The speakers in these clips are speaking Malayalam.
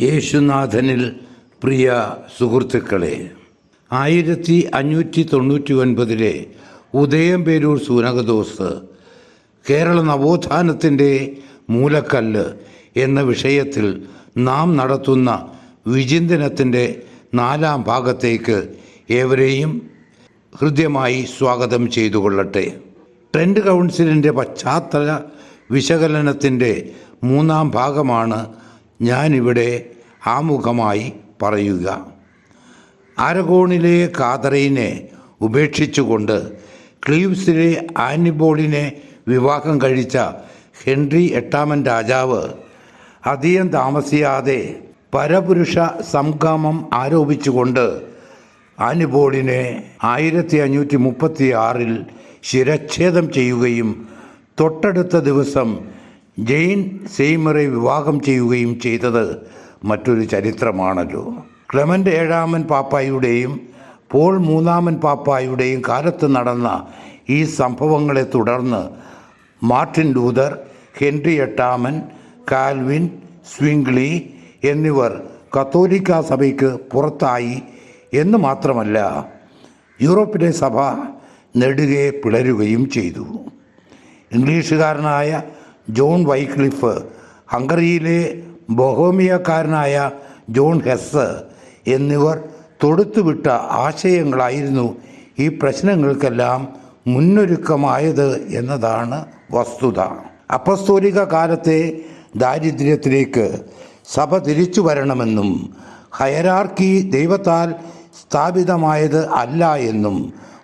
യേശുനാഥനിൽ പ്രിയ സുഹൃത്തുക്കളെ ആയിരത്തി അഞ്ഞൂറ്റി തൊണ്ണൂറ്റി ഒൻപതിലെ ഉദയംപേരൂർ സൂനകദോസ് കേരള നവോത്ഥാനത്തിന്റെ മൂലക്കല്ല് എന്ന വിഷയത്തിൽ നാം നടത്തുന്ന വിചിന്തനത്തിന്റെ നാലാം ഭാഗത്തേക്ക് ഏവരെയും ഹൃദ്യമായി സ്വാഗതം ചെയ്തുകൊള്ളട്ടെ. ട്രെൻഡ് കൗൺസിലിന്റെ പശ്ചാത്തല വിശകലനത്തിന്റെ മൂന്നാം ഭാഗമാണ് ഞാനിവിടെ ആമുഖമായി പറയുക. ആരഗോണിലെ കാതറയിനെ ഉപേക്ഷിച്ചുകൊണ്ട് ക്ലീവ്സിലെ ആനിബോളിനെ വിവാഹം കഴിച്ച ഹെൻറി എട്ടാമൻ രാജാവ് അധികം താമസിയാതെ പരപുരുഷ സംഗമം ആരോപിച്ചുകൊണ്ട് ആനിബോളിനെ ആയിരത്തി അഞ്ഞൂറ്റി മുപ്പത്തി ആറിൽ ശിരച്ഛേദം ചെയ്യുകയും തൊട്ടടുത്ത ദിവസം ജെയിൻ സെയ്മറെ വിവാഹം ചെയ്യുകയും ചെയ്തത് മറ്റൊരു ചരിത്രമാണല്ലോ. ക്ലെമന്റ് ഏഴാമൻ പാപ്പായുടെയും പോൾ മൂന്നാമൻ പാപ്പായുടെയും കാലത്ത് നടന്ന ഈ സംഭവങ്ങളെ തുടർന്ന് മാർട്ടിൻ ലൂതർ ഹെൻറി എട്ടാമൻ കാൽവിൻ സ്വിംഗ്ലി എന്നിവർ കത്തോലിക്ക സഭയ്ക്ക് പുറത്തായി എന്ന് മാത്രമല്ല യൂറോപ്പിലെ സഭ നെടുകെ പിളരുകയും ചെയ്തു. ഇംഗ്ലീഷുകാരനായ ജോൺ വൈക്ലിഫ് ഹംഗറിയിലെ ബൊഹോമിയക്കാരനായ ജോൺ ഹെസ് എന്നിവർ തൊടുത്തുവിട്ട ആശയങ്ങളായിരുന്നു ഈ പ്രശ്നങ്ങൾക്കെല്ലാം മുന്നൊരുക്കമായത് എന്നതാണ് വസ്തുത. അപ്പസ്തോലിക കാലത്തെ ദാരിദ്ര്യത്തിലേക്ക് സഭ തിരിച്ചു വരണമെന്നും ഹയരാർക്കി ദൈവത്താൽ സ്ഥാപിതമായത് അല്ല എന്നും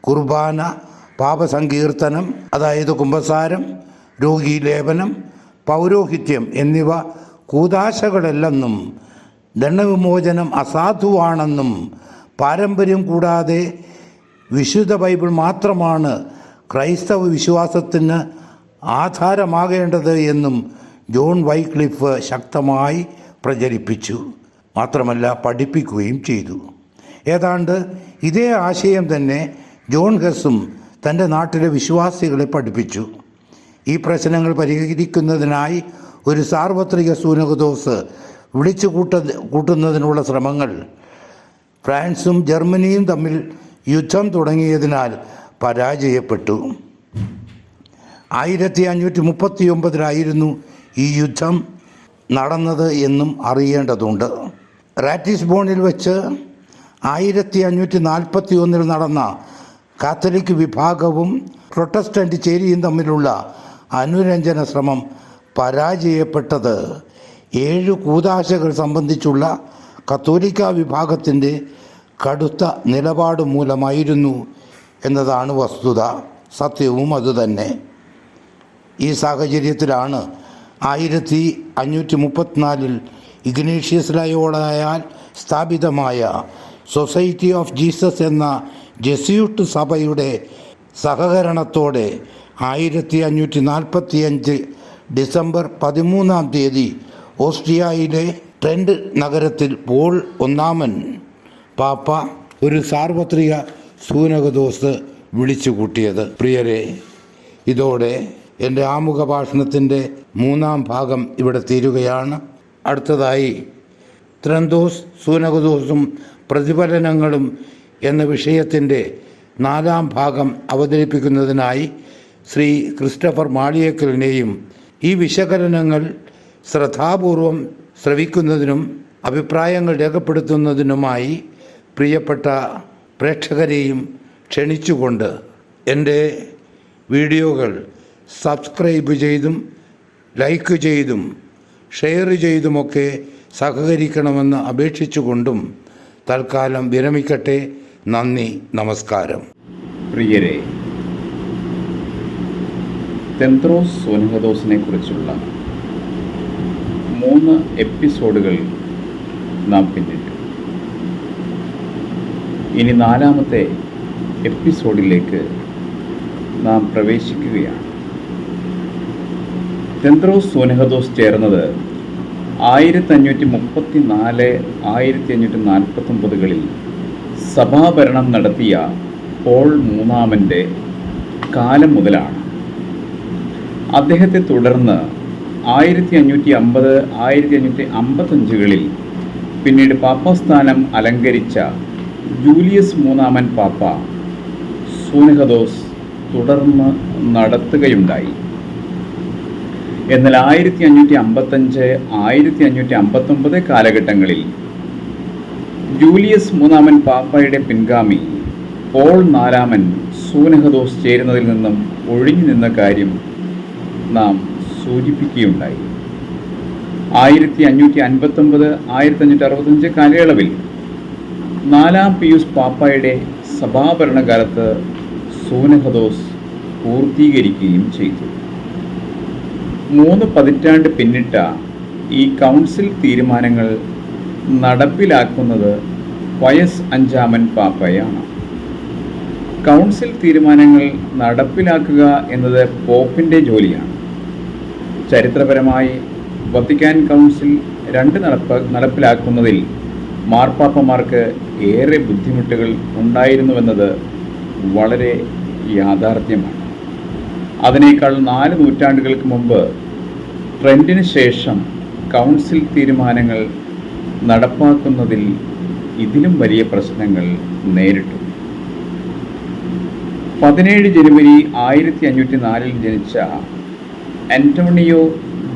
കുർബാന പാപസങ്കീർത്തനം അതായത് കുംഭസാരം രോഗീലേപനം പൗരോഹിത്യം എന്നിവ കൂതാശകളല്ലെന്നും ദണ്ഡവിമോചനം അസാധുവാണെന്നും പാരമ്പര്യം കൂടാതെ വിശുദ്ധ ബൈബിൾ മാത്രമാണ് ക്രൈസ്തവ വിശ്വാസത്തിന് ആധാരമാകേണ്ടത് എന്നും ജോൺ വൈക്ലിഫ് ശക്തമായി പ്രചരിപ്പിച്ചു. മാത്രമല്ല പഠിപ്പിക്കുകയും ചെയ്തു. ഏതാണ്ട് ഇതേ ആശയം തന്നെ ജോൺ ഹെസും തന്റെ നാട്ടിലെ വിശ്വാസികളെ പഠിപ്പിച്ചു. ഈ പ്രശ്നങ്ങൾ പരിഹരിക്കുന്നതിനായി ഒരു സാർവത്രിക സൂനകദോസ് വിളിച്ചു കൂട്ട കൂട്ടുന്നതിനുള്ള ശ്രമങ്ങൾ. ഫ്രാൻസും ജർമ്മനിയും തമ്മിൽ യുദ്ധം തുടങ്ങിയതിനാൽ പരാജയപ്പെട്ടു. ആയിരത്തി അഞ്ഞൂറ്റി മുപ്പത്തി ഒമ്പതിലായിരുന്നു ഈ യുദ്ധം നടന്നത് എന്നും അറിയേണ്ടതുണ്ട്. റാറ്റിസ് ബോണിൽ വെച്ച് ആയിരത്തി അഞ്ഞൂറ്റി നാൽപ്പത്തി ഒന്നിൽ നടന്ന കാത്തലിക് വിഭാഗവും പ്രൊട്ടസ്റ്റന്റ് ചേരിയും തമ്മിലുള്ള അനുരഞ്ജന ശ്രമം പരാജയപ്പെട്ടത് ഏഴ് കൂതാശകൾ സംബന്ധിച്ചുള്ള കത്തോലിക്ക വിഭാഗത്തിന്റെ കടുത്ത നിലപാട് മൂലമായിരുന്നു എന്നതാണ് വസ്തുത. സത്യവും അതുതന്നെ ഈ സാഹചര്യത്തിലാണ് ആയിരത്തി അഞ്ഞൂറ്റി മുപ്പത്തിനാലിൽ ഇഗ്നേഷ്യസ് ലയോളയാൽ സ്ഥാപിതമായ സൊസൈറ്റി ഓഫ് ജീസസ് എന്ന ജെസ്യൂട്ട് സഭയുടെ സഹകരണത്തോടെ ആയിരത്തി അഞ്ഞൂറ്റി നാൽപ്പത്തി അഞ്ച് ഡിസംബർ പതിമൂന്നാം തീയതി ഓസ്ട്രിയയിലെ ട്രെൻഡ് നഗരത്തിൽ പോൾ ഒന്നാമൻ പാപ്പ ഒരു സാർവത്രിക സൂനകദോസ് വിളിച്ചു കൂട്ടിയത് പ്രിയരെ ഇതോടെ എന്റെ ആമുഖ ഭാഷണത്തിന്റെ മൂന്നാം ഭാഗം ഇവിടെ തീരുകയാണ്. അടുത്തതായി ത്രന്തോസ് സൂനകദോസും പ്രതിഫലനങ്ങളും എന്ന വിഷയത്തിന്റെ നാലാം ഭാഗം അവതരിപ്പിക്കുന്നതിനായി ശ്രീ ക്രിസ്റ്റഫർ മാളിയേക്കലിനെയും ഈ വിശകലനങ്ങൾ ശ്രദ്ധാപൂർവം ശ്രവിക്കുന്നതിനും അഭിപ്രായങ്ങൾ രേഖപ്പെടുത്തുന്നതിനുമായി പ്രിയപ്പെട്ട പ്രേക്ഷകരെയും ക്ഷണിച്ചുകൊണ്ട് എന്റെ വീഡിയോകൾ സബ്സ്ക്രൈബ് ചെയ്തും ലൈക്ക് ചെയ്തും ഷെയർ ചെയ്തുമൊക്കെ സഹകരിക്കണമെന്ന് അപേക്ഷിച്ചുകൊണ്ടും തൽക്കാലം വിരമിക്കട്ടെ. നന്ദി നമസ്കാരം. പ്രിയരെ തെന്ത്രോസ് സോനഹദോസിനെ കുറിച്ചുള്ള മൂന്ന് എപ്പിസോഡുകൾ നാം പിന്നിട്ടു. ഇനി നാലാമത്തെ എപ്പിസോഡിലേക്ക് നാം പ്രവേശിക്കുകയാണ്. തെന്ത്രോസ് സോനഹദോസ് ചേർന്നത് ആയിരത്തി അഞ്ഞൂറ്റി മുപ്പത്തി നാല് ആയിരത്തി അഞ്ഞൂറ്റി നാൽപ്പത്തി ഒമ്പതുകളിൽ സഭാഭരണം നടത്തിയ പോൾ മൂന്നാമന്റെ കാലം മുതലാണ്. അദ്ദേഹത്തെ തുടർന്ന് ആയിരത്തി അഞ്ഞൂറ്റി അമ്പത് ആയിരത്തി അഞ്ഞൂറ്റി അമ്പത്തഞ്ചുകളിൽ പിന്നീട് പാപ്പസ്ഥാനം അലങ്കരിച്ച ജൂലിയസ് മൂന്നാമൻ പാപ്പ സൂനഹദോസ് തുടർന്ന് നടത്തുകയുണ്ടായി. എന്നാൽ ആയിരത്തി അഞ്ഞൂറ്റി അമ്പത്തഞ്ച് ആയിരത്തി അഞ്ഞൂറ്റി അമ്പത്തൊമ്പത് കാലഘട്ടങ്ങളിൽ ജൂലിയസ് മൂന്നാമൻ പാപ്പയുടെ പിൻഗാമി പോൾ നാലാമൻ സൂനഹദോസ് ചേരുന്നതിൽ നിന്നും ഒഴിഞ്ഞു നിന്ന കാര്യം നാം സൂചിപ്പിക്കുകയുണ്ടായി. ആയിരത്തി അഞ്ഞൂറ്റി അൻപത്തൊമ്പത് ആയിരത്തി അഞ്ഞൂറ്റി അറുപത്തഞ്ച് കാലയളവിൽ നാലാം പിയൂസ് പാപ്പയുടെ സഭാഭരണകാലത്ത് സൂനഹദോസ് പൂർത്തീകരിക്കുകയും ചെയ്തു. മൂന്ന് പതിറ്റാണ്ട് പിന്നിട്ട ഈ കൗൺസിൽ തീരുമാനങ്ങൾ നടപ്പിലാക്കുന്നത് വയസ് അഞ്ചാമൻ പാപ്പയാണ്. കൗൺസിൽ തീരുമാനങ്ങൾ നടപ്പിലാക്കുക എന്നത് പോപ്പിന്റെ ജോലിയാണ്. ചരിത്രപരമായി വത്തിക്കാൻ കൗൺസിൽ രണ്ട് നടപ്പ് നടപ്പിലാക്കുന്നതിൽ മാർപ്പാപ്പമാർക്ക് ഏറെ ബുദ്ധിമുട്ടുകൾ ഉണ്ടായിരുന്നുവെന്നത് വളരെ യാഥാർത്ഥ്യമാണ്. അതിനേക്കാൾ നാല് നൂറ്റാണ്ടുകൾക്ക് മുമ്പ് ട്രെൻഡിന് ശേഷം കൗൺസിൽ തീരുമാനങ്ങൾ നടപ്പാക്കുന്നതിൽ ഇതിലും വലിയ പ്രശ്നങ്ങൾ നേരിട്ടു. പതിനേഴ് ജനുവരി ആയിരത്തി അഞ്ഞൂറ്റി നാലിൽ ജനിച്ച ആന്റോണിയോ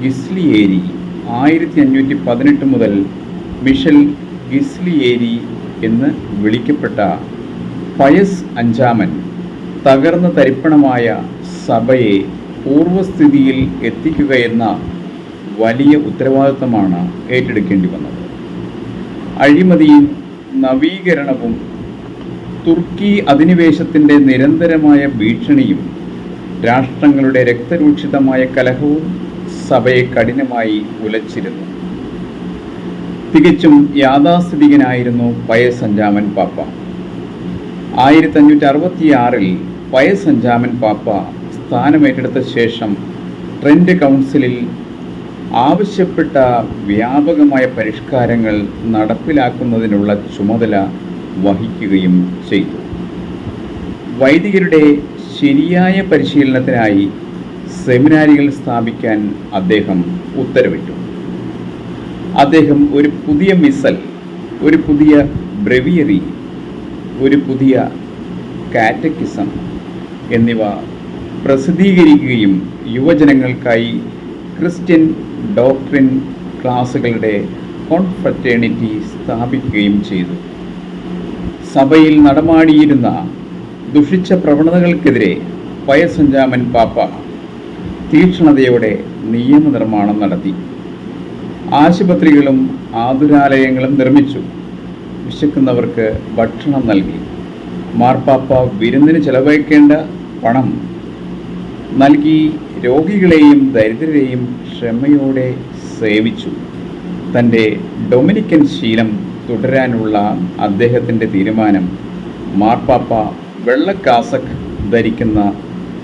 ഗിസ്ലിയേരി ആയിരത്തി അഞ്ഞൂറ്റി പതിനെട്ട് മുതൽ മിഷൽ ഗിസ്ലിയേരി എന്ന് വിളിക്കപ്പെട്ട പയസ് അഞ്ചാമൻ തകർന്ന തരിപ്പണമായ സഭയെ പൂർവസ്ഥിതിയിൽ എത്തിക്കുകയെന്ന വലിയ ഉത്തരവാദിത്തമാണ് ഏറ്റെടുക്കേണ്ടി വന്നത്. അഴിമതിയും നവീകരണവും തുർക്കി അധിനിവേശത്തിന്റെ നിരന്തരമായ ഭീഷണിയും രാഷ്ട്രങ്ങളുടെ രക്തരൂക്ഷിതമായ കലഹവും സഭയെ കഠിനമായി ഉലച്ചിരുന്നു. തികച്ചും യാഥാസ്ഥിതികനായിരുന്നു പയസഞ്ചാമൻ പാപ്പ. ആയിരത്തി അഞ്ഞൂറ്റി അറുപത്തിയാറിൽ പയസഞ്ചാമൻ പാപ്പ സ്ഥാനമേറ്റെടുത്ത ശേഷം ട്രെൻഡ് കൗൺസിലിൽ ആവശ്യപ്പെട്ട വ്യാപകമായ പരിഷ്കാരങ്ങൾ നടപ്പിലാക്കുന്നതിനുള്ള ചുമതല വഹിക്കുകയും ചെയ്തു. വൈദികരുടെ ശരിയായ പരിശീലനത്തിനായി സെമിനാരികൾ സ്ഥാപിക്കാൻ അദ്ദേഹം ഉത്തരവിട്ടു. അദ്ദേഹം ഒരു പുതിയ മിസൽ ഒരു പുതിയ ബ്രെവിയറി ഒരു പുതിയ കാറ്റക്കിസം എന്നിവ പ്രസിദ്ധീകരിക്കുകയും യുവജനങ്ങൾക്കായി ക്രിസ്ത്യൻ ഡോക്ട്രിൻ ക്ലാസുകളുടെ കോൺഫ്രറ്റേണിറ്റി സ്ഥാപിക്കുകയും ചെയ്തു. സഭയിൽ നടമാടിയിരുന്ന ദുഷിച്ച പ്രവണതകൾക്കെതിരെ പയസഞ്ചാമൻ പാപ്പ തീക്ഷണതയോടെ നിയമനിർമ്മാണം നടത്തി. ആശുപത്രികളും ആതുരാലയങ്ങളും നിർമ്മിച്ചു. വിശക്കുന്നവർക്ക് ഭക്ഷണം നൽകി. മാർപ്പാപ്പ വിരുന്നിന് ചെലവഴിക്കേണ്ട പണം നൽകി രോഗികളെയും ദരിദ്രരെയും ക്ഷമയോടെ സേവിച്ചു. തന്റെ ഡൊമിനിക്കൻ ശീലം തുടരാനുള്ള അദ്ദേഹത്തിന്റെ തീരുമാനം മാർപ്പാപ്പ വെള്ളക്കാസക് ധരിക്കുന്ന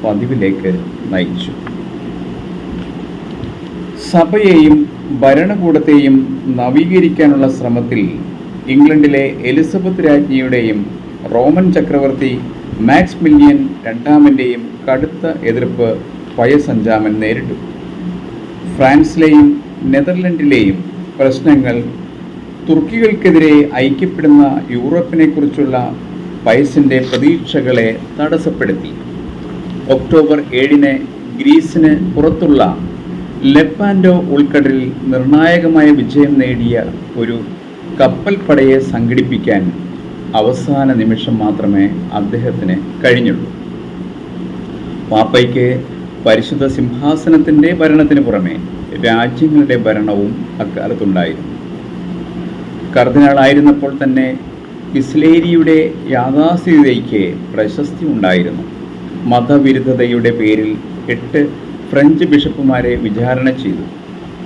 പതിവിലേക്ക് നയിച്ചു. സഭയെയും ഭരണകൂടത്തെയും നവീകരിക്കാനുള്ള ശ്രമത്തിൽ ഇംഗ്ലണ്ടിലെ എലിസബത്ത് രാജ്ഞിയുടെയും റോമൻ ചക്രവർത്തി മാക്സ് മില്യൻ രണ്ടാമന്റെയും കടുത്ത എതിർപ്പ് പയസഞ്ചാമൻ നേരിട്ടു. ഫ്രാൻസിലെയും നെതർലൻഡിലെയും പ്രശ്നങ്ങൾ തുർക്കികൾക്കെതിരെ ഐക്യപ്പെടുന്ന യൂറോപ്പിനെക്കുറിച്ചുള്ള പയസിന്റെ പ്രതീക്ഷകളെ തടസ്സപ്പെടുത്തി. ഒക്ടോബർ ഏഴിന് ഗ്രീസിന് പുറത്തുള്ള ലെപ്പാൻഡോ ഉൾക്കടലിൽ നിർണായകമായ വിജയം നേടിയ ഒരു കപ്പൽപ്പടയെ സംഘടിപ്പിക്കാൻ അവസാന നിമിഷം മാത്രമേ അദ്ദേഹത്തിന് കഴിഞ്ഞുള്ളൂ. പാപ്പയ്ക്ക് പരിശുദ്ധ സിംഹാസനത്തിന്റെ ഭരണത്തിന് പുറമെ രാജ്യങ്ങളുടെ ഭരണവും അക്കാലത്തുണ്ടായിരുന്നു. കർദിനാളായിരുന്നപ്പോൾ തന്നെ ഇസ്ലേരിയുടെ യാഥാസ്ഥിതിക്ക് പ്രശസ്തി ഉണ്ടായിരുന്നു. മതവിരുദ്ധതയുടെ പേരിൽ എട്ട് ഫ്രഞ്ച് ബിഷപ്പുമാരെ വിചാരണ ചെയ്തു.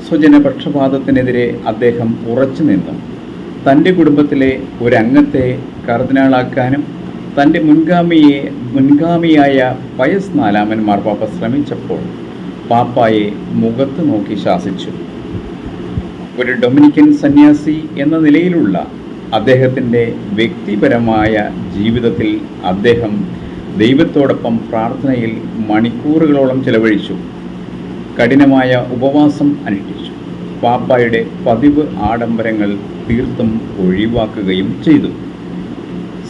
സ്വജനപക്ഷപാതത്തിനെതിരെ അദ്ദേഹം ഉറച്ചു നിന്നു. തന്റെ കുടുംബത്തിലെ ഒരംഗത്തെ കർദിനാളാക്കാനും തന്റെ മുൻഗാമിയെ മുൻഗാമിയായ പയസ് നാലാമൻ മാർപ്പാപ്പ ശ്രമിച്ചപ്പോൾ പാപ്പായെ മുഖത്ത് നോക്കി ശാസിച്ചു. ഒരു ഡൊമിനിക്കൻ സന്യാസി എന്ന നിലയിലുള്ള അദ്ദേഹത്തിന്റെ വ്യക്തിപരമായ ജീവിതത്തിൽ അദ്ദേഹം ദൈവത്തോടൊപ്പം പ്രാർത്ഥനയിൽ മണിക്കൂറുകളോളം ചെലവഴിച്ചു. കഠിനമായ ഉപവാസം അനുഷ്ഠിച്ചു. പാപ്പായുടെ പതിവ് ആഡംബരങ്ങൾ തീർത്തും ഒഴിവാക്കുകയും ചെയ്തു.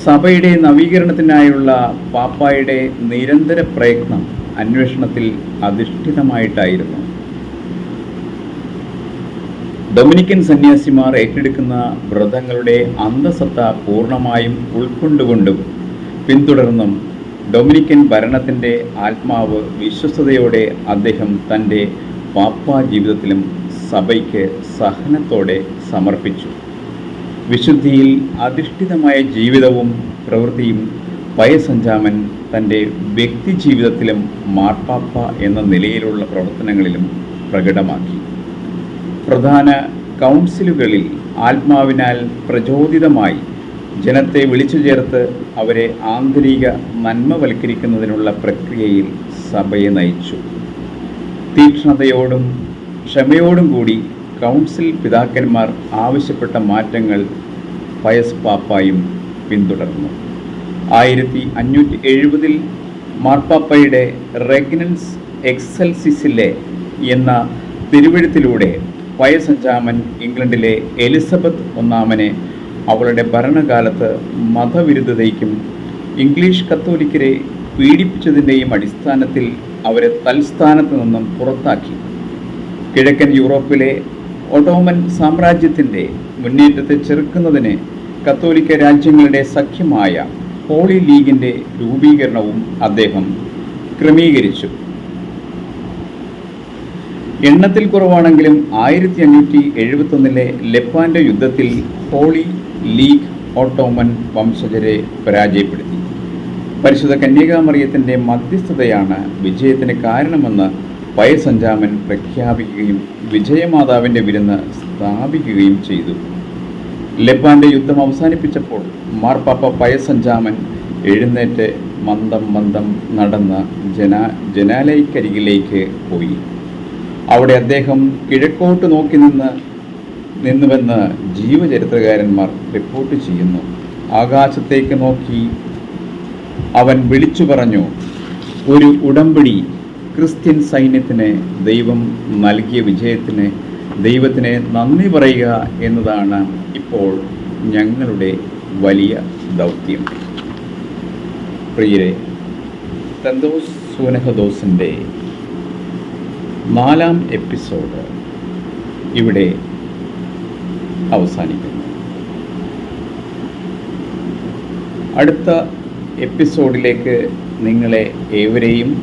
സഭയുടെ നവീകരണത്തിനായുള്ള പാപ്പായുടെ നിരന്തര പ്രയത്നം അന്വേഷണത്തിൽ അധിഷ്ഠിതമായിട്ടായിരുന്നു. ഡൊമിനിക്കൻ സന്യാസിമാർ ഏറ്റെടുക്കുന്ന വ്രതങ്ങളുടെ അന്തസത്ത പൂർണമായും ഉൾക്കൊണ്ടുകൊണ്ടും പിന്തുടർന്നും ഡൊമിനിക്കൻ ഭരണത്തിന്റെ ആത്മാവ് വിശ്വസ്തയോടെ അദ്ദേഹം തന്റെ പാപ്പാ ജീവിതത്തിലും സഭയ്ക്ക് സഹനത്തോടെ സമർപ്പിച്ചു. വിശുദ്ധിയിൽ അധിഷ്ഠിതമായ ജീവിതവും പ്രവൃത്തിയും പയസഞ്ചാമൻ തന്റെ വ്യക്തി ജീവിതത്തിലും മാർപ്പാപ്പ എന്ന നിലയിലുള്ള പ്രവർത്തനങ്ങളിലും പ്രകടമാക്കി. പ്രധാന കൗൺസിലുകളിൽ ആത്മാവിനാൽ പ്രചോദിതമായി ജനത്തെ വിളിച്ചു ചേർത്ത് അവരെ ആന്തരിക നന്മവൽക്കരിക്കുന്നതിനുള്ള പ്രക്രിയയിൽ സഭയെ നയിച്ചു. തീക്ഷ്ണതയോടും ക്ഷമയോടും കൂടി കൗൺസിൽ പിതാക്കന്മാർ ആവശ്യപ്പെട്ട മാറ്റങ്ങൾ പയസ് പാപ്പായും പിന്തുടർന്നു. ആയിരത്തി അഞ്ഞൂറ്റി എഴുപതിൽ മാർപ്പാപ്പയുടെ റെഗ്നൻസ് എക്സൽസിസിലെ എന്ന തിരുവഴുത്തിലൂടെ പയസഞ്ചാമൻ ഇംഗ്ലണ്ടിലെ എലിസബത്ത് ഒന്നാമനെ അവളുടെ ഭരണകാലത്ത് മതവിരുദ്ധതയ്ക്കും ഇംഗ്ലീഷ് കത്തോലിക്കരെ പീഡിപ്പിച്ചതിന്റെയും അടിസ്ഥാനത്തിൽ അവരെ തൽസ്ഥാനത്ത് നിന്നും പുറത്താക്കി. കിഴക്കൻ യൂറോപ്പിലെ ഒട്ടോമൻ സാമ്രാജ്യത്തിന്റെ മുന്നേറ്റത്തെ ചെറുക്കുന്നതിന് കത്തോലിക്ക രാജ്യങ്ങളുടെ സഖ്യമായ ഹോളി ലീഗിന്റെ രൂപീകരണവും അദ്ദേഹം ക്രമീകരിച്ചു. എണ്ണത്തിൽ കുറവാണെങ്കിലും ആയിരത്തി അഞ്ഞൂറ്റി എഴുപത്തൊന്നിലെ ലെപ്പാന്റെ യുദ്ധത്തിൽ ഹോളി ലീഗ് ഓട്ടോമൻ വംശജരെ പരാജയപ്പെടുത്തി. പരിശുദ്ധ കന്യകാമറിയത്തിന്റെ മധ്യസ്ഥതയാണ് വിജയത്തിന് കാരണമെന്ന് പയസഞ്ചാമൻ പ്രഖ്യാപിക്കുകയും വിജയമാതാവിന്റെ വിരുന്ന് സ്ഥാപിക്കുകയും ചെയ്തു. ലെപ്പാന്റെ യുദ്ധം അവസാനിപ്പിച്ചപ്പോൾ മാർപ്പാപ്പ പയസഞ്ചാമൻ എഴുന്നേറ്റ് മന്ദം മന്ദം നടന്ന് ജന ജനാലയ്ക്കരികിലേക്ക് പോയി. അവിടെ അദ്ദേഹം കിഴക്കോട്ട് നോക്കി നിന്ന് നിന്നുവെന്ന് ജീവചരിത്രകാരന്മാർ റിപ്പോർട്ട് ചെയ്യുന്നു. ആകാശത്തേക്ക് നോക്കി അവൻ വിളിച്ചു പറഞ്ഞു ഒരു ഉടമ്പടി ക്രിസ്ത്യൻ സൈന്യത്തിന് ദൈവം നൽകിയ വിജയത്തിന് ദൈവത്തിന് നന്ദി പറയുക എന്നതാണ് ഇപ്പോൾ ഞങ്ങളുടെ വലിയ ദൗത്യം. പ്രിയരെ തന്തോസ് സൂനഹദോസിന്റെ നാലാം എപ്പിസോഡ് ഇവിടെ അവസാനിക്കുന്നു. അടുത്ത എപ്പിസോഡിലേക്ക് നിങ്ങളെ ഏവരെയും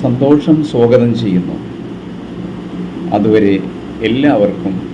സന്തോഷം സ്വാഗതം ചെയ്യുന്നു. അതുവരെ എല്ലാവർക്കും